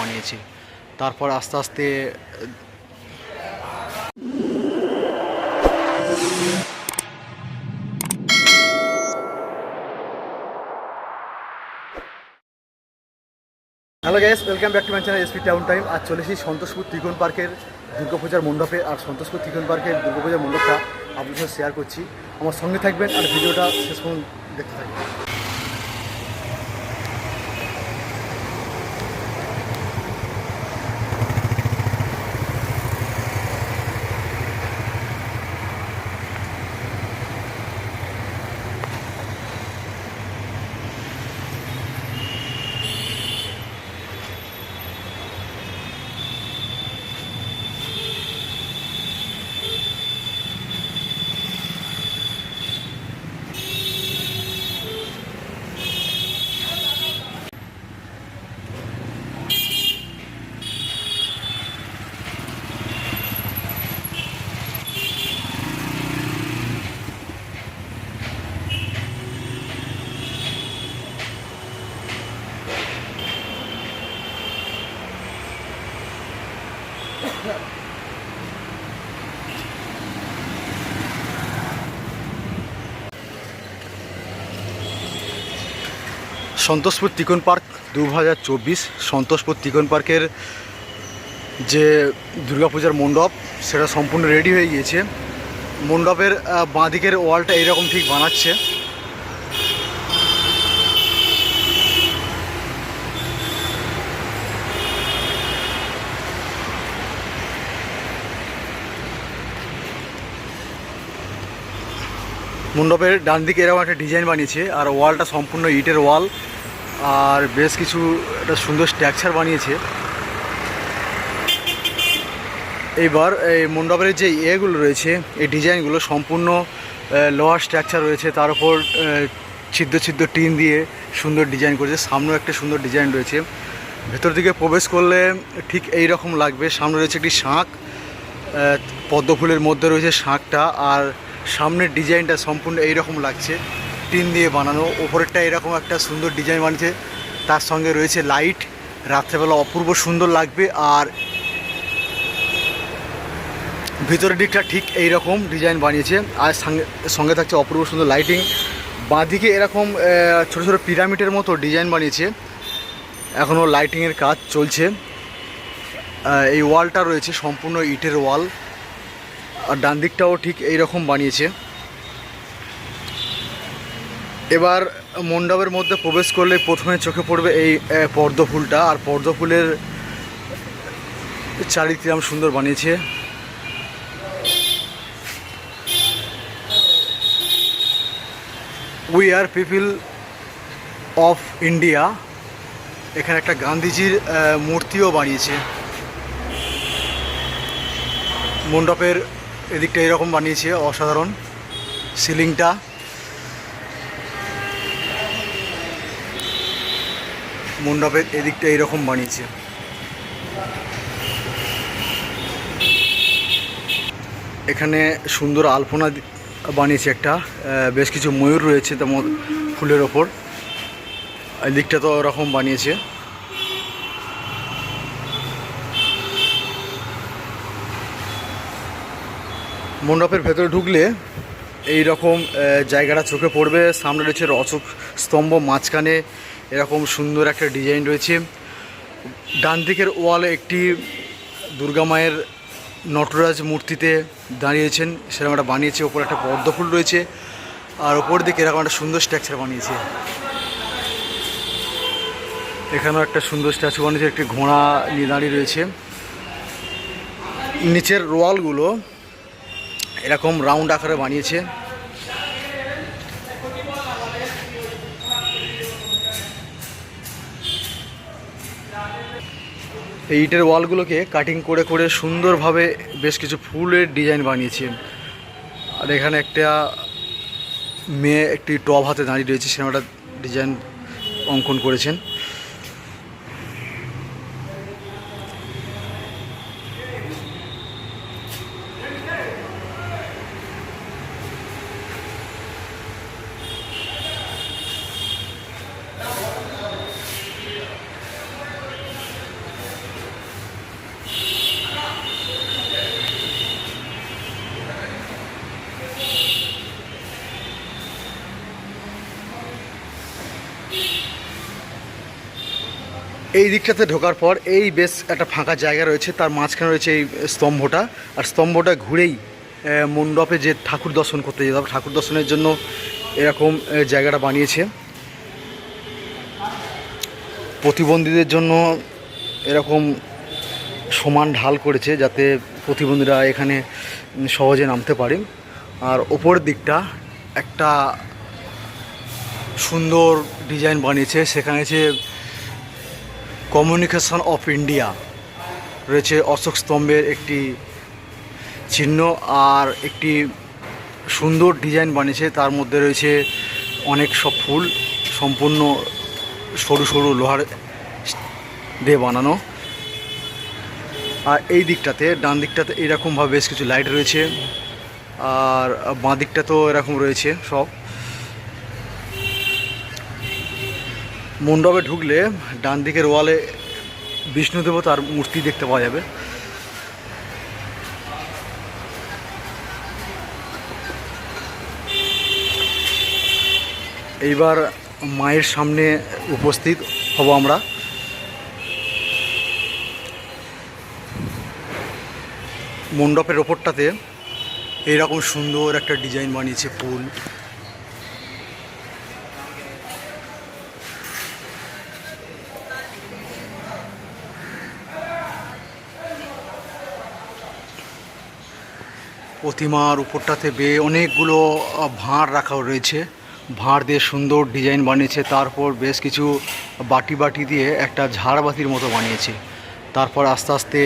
বানিয়েছে। তারপর আস্তে আস্তে, hello guys welcome back to my channel SP town time আর চলেছি সন্তোষপুর ত্রিকোণ পার্কের দুর্গাপূজার মণ্ডপে। আর সন্তোষপুর ত্রিকোণ পার্কের দুর্গাপূজার মণ্ডপটা আপনাদের সাথে শেয়ার করছি। আমার সঙ্গে থাকবেন আর ভিডিওটা শেষ পর্যন্ত দেখতে থাকবেন। সন্তোষপুর ত্রিকোণ পার্ক দু হাজার চব্বিশ সন্তোষপুর ত্রিকোণ পার্কের যে দুর্গাপূজার মণ্ডপ, সেটা সম্পূর্ণ রেডি হয়ে গিয়েছে। মণ্ডপের বাঁদিকের ওয়ালটা এইরকম ঠিক বানাচ্ছে। মণ্ডপের ডান দিকে এরকম একটা ডিজাইন বানিয়েছে, আর ওয়ালটা সম্পূর্ণ ইটের ওয়াল, আর বেশ কিছু একটা সুন্দর স্ট্রাকচার বানিয়েছে। এইবার এই মণ্ডপের যে এগুলো রয়েছে, এই ডিজাইনগুলো সম্পূর্ণ লোহার স্ট্রাকচার রয়েছে, তার উপর ছিদ্র ছিদ্র টিন দিয়ে সুন্দর ডিজাইন করেছে, সামনেও একটা সুন্দর ডিজাইন রয়েছে। ভেতর দিকে প্রবেশ করলে ঠিক এই রকম লাগবে, সামনে রয়েছে একটি শাঁখ পদ্ম ফুলের মধ্যে রয়েছে শাঁখটা, আর সামনের ডিজাইনটা সম্পূর্ণ এইরকম লাগছে। টিন দিয়ে বানানো। ওপরেরটা এরকম একটা সুন্দর ডিজাইন বানিয়েছে। তার সঙ্গে রয়েছে লাইট। রাত্রেবেলা অপূর্ব সুন্দর লাগবে। আর ভিতরের দিকটা ঠিক এই রকম ডিজাইন বানিয়েছে। আর সঙ্গে সঙ্গে থাকছে অপূর্ব সুন্দর লাইটিং। বাঁদিকে এরকম ছোট ছোট পিরামিডের মতো ডিজাইন বানিয়েছে। এখনও লাইটিংয়ের কাজ চলছে। এই ওয়ালটা রয়েছে সম্পূর্ণ ইটের ওয়াল। আর ডান দিকটাও ঠিক এই রকম বানিয়েছে। এবার মণ্ডপের মধ্যে প্রবেশ করলে প্রথমে চোখে পড়বে এই পদ্ম ফুলটা। আর পদ্ম ফুলের চারিদিকে কিরম সুন্দর বানিয়েছে। We are people of India এখানে একটা গান্ধীজির মূর্তিও বানিয়েছে। মণ্ডপের এদিকটা এরকম বানিয়েছে, অসাধারণ। সিলিংটা। মণ্ডপের এদিকটা এরকম বানিয়েছে। এখানে সুন্দর আলপনা বানিয়েছে একটা। বেশ কিছু ময়ূর রয়েছে তেমন ফুলের ওপর। এদিকটা তো ওরকম বানিয়েছে। মণ্ডপের ভেতরে ঢুকলে এই রকম জায়গাটা চোখে পড়বে। সামনে রয়েছে রচক স্তম্ভ, মাঝখানে এরকম সুন্দর একটা ডিজাইন রয়েছে। ডান দিকের ওয়ালে একটি দুর্গা মায়ের নটরাজ মূর্তিতে দাঁড়িয়েছেন। সেরকম একটা বানিয়েছে, ওপরে একটা পদ্ম ফুল রয়েছে। আর ওপর দিকে এরকম একটা সুন্দর স্ট্রাকচার বানিয়েছে। এখানেও একটা সুন্দর স্ট্যাচু বানিয়েছে, একটি ঘোড়া নিয়ে দাঁড়িয়ে রয়েছে। নিচের রোয়ালগুলো এরকম রাউন্ড আকারে বানিয়েছে। এই ইটের ওয়ালগুলোকে কাটিং করে করে সুন্দরভাবে বেশ কিছু ফুলের ডিজাইন বানিয়েছে। আর এখানে একটা মেয়ে একটি টব হাতে দাঁড়িয়ে রয়েছে একটা ডিজাইন অঙ্কন করেছেন। এই দিকটাতে ঢোকার পর এই বেশ একটা ফাঁকা জায়গা রয়েছে, তার মাঝখানে রয়েছে এই স্তম্ভটা। আর স্তম্ভটা ঘুরেই মণ্ডপে যে ঠাকুর দর্শন করতে যেতে হবে, ঠাকুর দর্শনের জন্য এরকম জায়গাটা বানিয়েছে। প্রতিবন্ধীদের জন্য এরকম সমান ঢাল করেছে যাতে প্রতিবন্ধীরা এখানে সহজে নামতে পারে। আর ওপরের দিকটা একটা সুন্দর ডিজাইন বানিয়েছে, সেখানে আছে কমিউনিকেশন অফ ইন্ডিয়া রয়েছে অশোক স্তম্ভের একটি চিহ্ন আর একটি সুন্দর ডিজাইন বানিয়েছে। তার মধ্যে রয়েছে অনেক সব ফুল, সম্পূর্ণ সরু সরু লোহার দিয়ে বানানো। আর এই দিকটাতে, ডান দিকটাতে এরকমভাবে বেশ কিছু লাইট রয়েছে। আর বাঁ দিকটাতেও এরকম রয়েছে সব। মণ্ডপে ঢুকলে ডান দিকের ওয়ালে বিষ্ণু দেবতার মূর্তি দেখতে পাওয়া যাবে। এইবার মায়ের সামনে উপস্থিত হব আমরা। মণ্ডপের ওপরটাতে এইরকম সুন্দর একটা ডিজাইন বানিয়েছে ফুল। প্রতিমার উপরটাতে বে অনেকগুলো ভাঁড় রাখা রয়েছে। ভাঁড় দিয়ে সুন্দর ডিজাইন বানিয়েছে। তারপর বেশ কিছু বাটি বাটি দিয়ে একটা ঝাড়বাতির মতো বানিয়েছে। তারপর আস্তে আস্তে,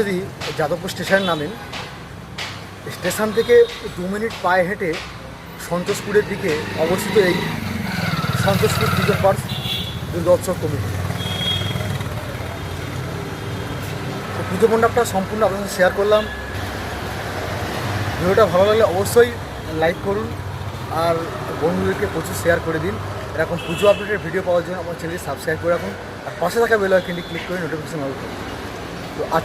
যদি যাদবপুর স্টেশন নামেন স্টেশন থেকে দু মিনিট পায়ে হেঁটে সন্তোষপুরের দিকে অবস্থিত এই সন্তোষপুর পুজো পার্ক দুর্গোৎসব কমিটি। পুজো মণ্ডপটা সম্পূর্ণ আপনাদের সাথে শেয়ার করলাম। ভিডিওটা ভালো লাগলে অবশ্যই লাইক করুন আর বন্ধুদেরকে প্রচুর শেয়ার করে দিন। এরকম পুজো আপডেটের ভিডিও পাওয়ার জন্য আমার চ্যানেলটি সাবস্ক্রাইব করে রাখুন। আর পাশে থাকা বেল আইকনটি ক্লিক করে নোটিফিকেশন অন করুন তো